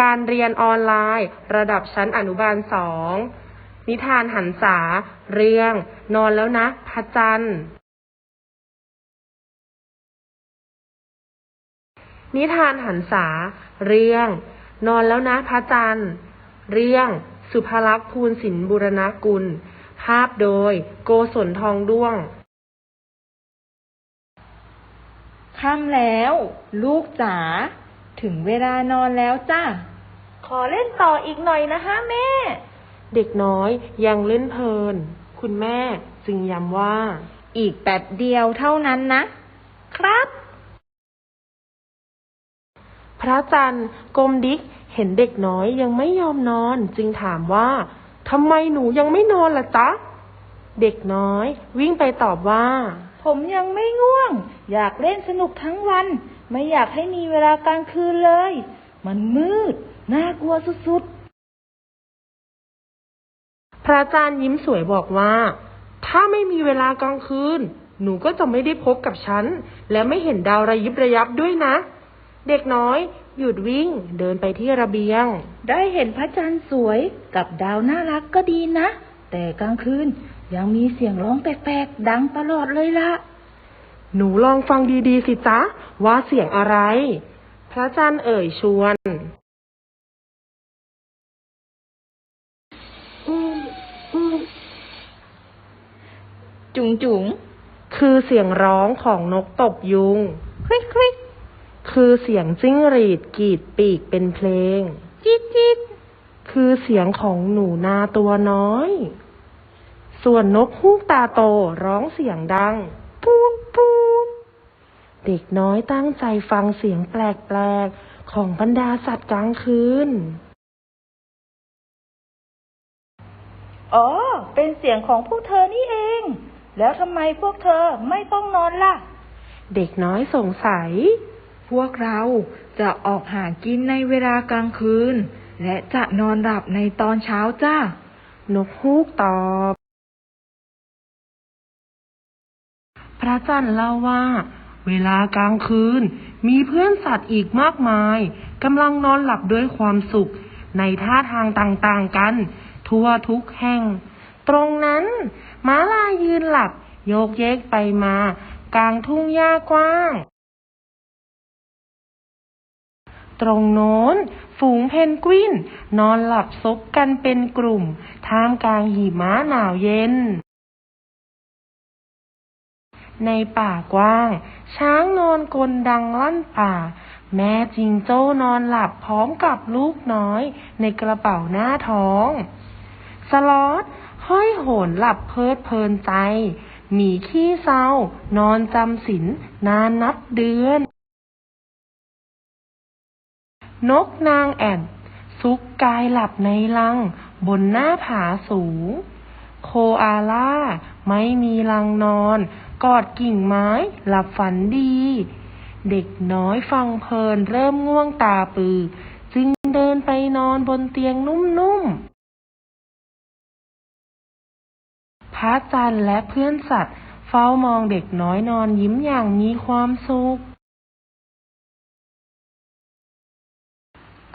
การเรียนออนไลน์ ระดับชั้นอนุบาลสอง นิทานหันษา เรื่อง นอนแล้วนะพระจันทร์ นิทานหันษา เรื่อง นอนแล้วนะพระจันทร์ เรื่อง สุภลักษณ์ภูลศิลป์บุรณกุล ภาพโดย โกศลทองด้วงค่ำแล้ว ลูกจ๋าถึงเวลานอนแล้วจ้า ขอเล่นต่ออีกหน่อยนะคะแม่ เด็กน้อยยังเล่นเพลิน คุณแม่จึงย้ำว่า อีกแป๊บเดียวเท่านั้นนะ ครับ พระจันทร์กลมดิกเห็นเด็กน้อยยังไม่ยอมนอน จึงถามว่าทำไมหนูยังไม่นอนล่ะจ๊ะ เด็กน้อย วิ่งไปตอบว่า ผมยังไม่ง่วง อยากเล่นสนุกทั้งวัน ไม่อยากให้มีเวลากลางคืนเลย มันมืด น่ากลัวสุดพระอาจารย์ยิ้มสวยบอกว่า ถ้าไม่มีเวลากลางคืน หนูก็จะไม่ได้พบกับฉัน และไม่เห็นดาวระยิบระยับด้วยนะ เด็กน้อย หยุดวิ่งเดินไปที่ระเบียงๆได้เห็นพระจันทร์สวยกับดาวน่ารักก็ดีนะ แต่กลางคืนยังมีเสียงร้องแปลกๆ ดังตลอดเลยละหนูลองฟังดีๆสิจ๊ะ ว่าเสียงอะไร พระอาจารย์เอ่ยชวน อืมอืม จุ๋งจุ๋งคือเสียงร้องของนกตบยุงคลิกคลิกคือเสียงจิ้งหรีดกรีดปีกเป็นเพลงจิ๊ดจิ๊ดคือเสียงของหนูนาตัวน้อย ส่วนนกฮูกตาโตร้องเสียงดัง ปูนปูนเด็กน้อยตั้งใจฟังเสียงแปลกๆของบรรดาสัตว์กลางคืน อ๋อ เป็นเสียงของพวกเธอนี่เอง แล้วทำไมพวกเธอไม่ต้องนอนล่ะ เด็กน้อยสงสัย พวกเราจะออกหากินในเวลากลางคืน และจะนอนหลับในตอนเช้าจ้า นกฮูกตอบ พระจันทร์เล่าว่า เวลากลางคืน มีเพื่อนสัตว์อีกมากมายกำลังนอนหลับด้วยความสุขในท่าทางต่างๆกัน ทั่วทุกแห่ง ตรงนั้นม้าลายยืนหลับ โยกเยกไปมา กลางทุ่งหญ้ากว้าง ตรงโน้น ฝูงเพนกวิน นอนหลับซบกันเป็นกลุ่ม ท่ามกลางหิมะหนาวเย็น ในป่ากว้าง ช้างนอนกลดังลั่นป่าแม่จิงโจ้นอนหลับพร้อมกับลูกน้อยในกระเป๋าหน้าท้อง สลอตห้อยโหนหลับเพลิดเพลินใจหมีขี้เศร้านอนจำศีลนานนับเดือน นกนางแอ่นซุกกายหลับในลัง บนหน้าผาสูง โคอาล่าไม่มีลังนอน กอดกิ่งไม้หลับฝันดี เด็กน้อยฟังเพลินเริ่มง่วงตาปือ จึงเดินไปนอนบนเตียงนุ่มๆ พระจันทร์และเพื่อนสัตว์ เฝ้ามองเด็กน้อยนอนยิ้มอย่างมีความสุข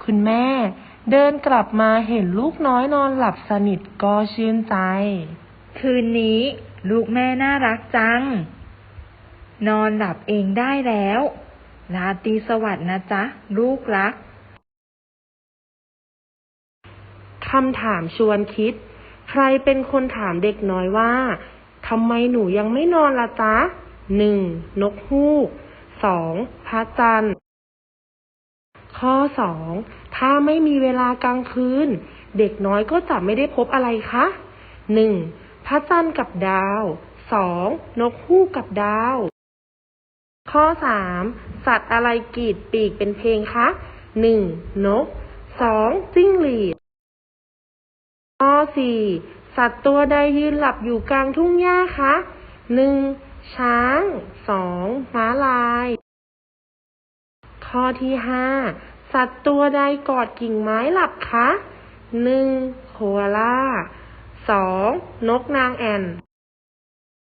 คุณแม่เดินกลับมาเห็นลูกน้อยนอนหลับสนิทก็ชื่นใจ คืนนี้ลูกแม่น่ารักจัง นอนหลับเองได้แล้วลาตรีสวัสดิ์นะจ๊ะ ลูกรัก คำถามชวนคิดใค รเป็นคนถามเด็กน้อยว่าทำไมหนูยังไม่นอนล่ะจ๊ะหนึ่งนกฮูกสองพระจันทร์ ข้อสองถ้าไม่มีเวลากลางคืน เด็กน้อยก็จะไม่ได้พบอะไรคะหนึ่งพระจันทร์กับดาวสองนกฮูกกับดาว ข้อสามสัตว์อะไรกรีดปีกเป็นเพลงคะหนึ่งนกสองจิ้งหรีด สี่สัตว์ตัวใดยืนหลับอยู่กลางทุ่งหญ้าคะหนึ่งช้างสองม้าลาย ข้อที่ห้าสัตว์ตัวใดกอดกิ่งไม้หลับคะหนึ่งโคอาล่าสองนกนางแอ่น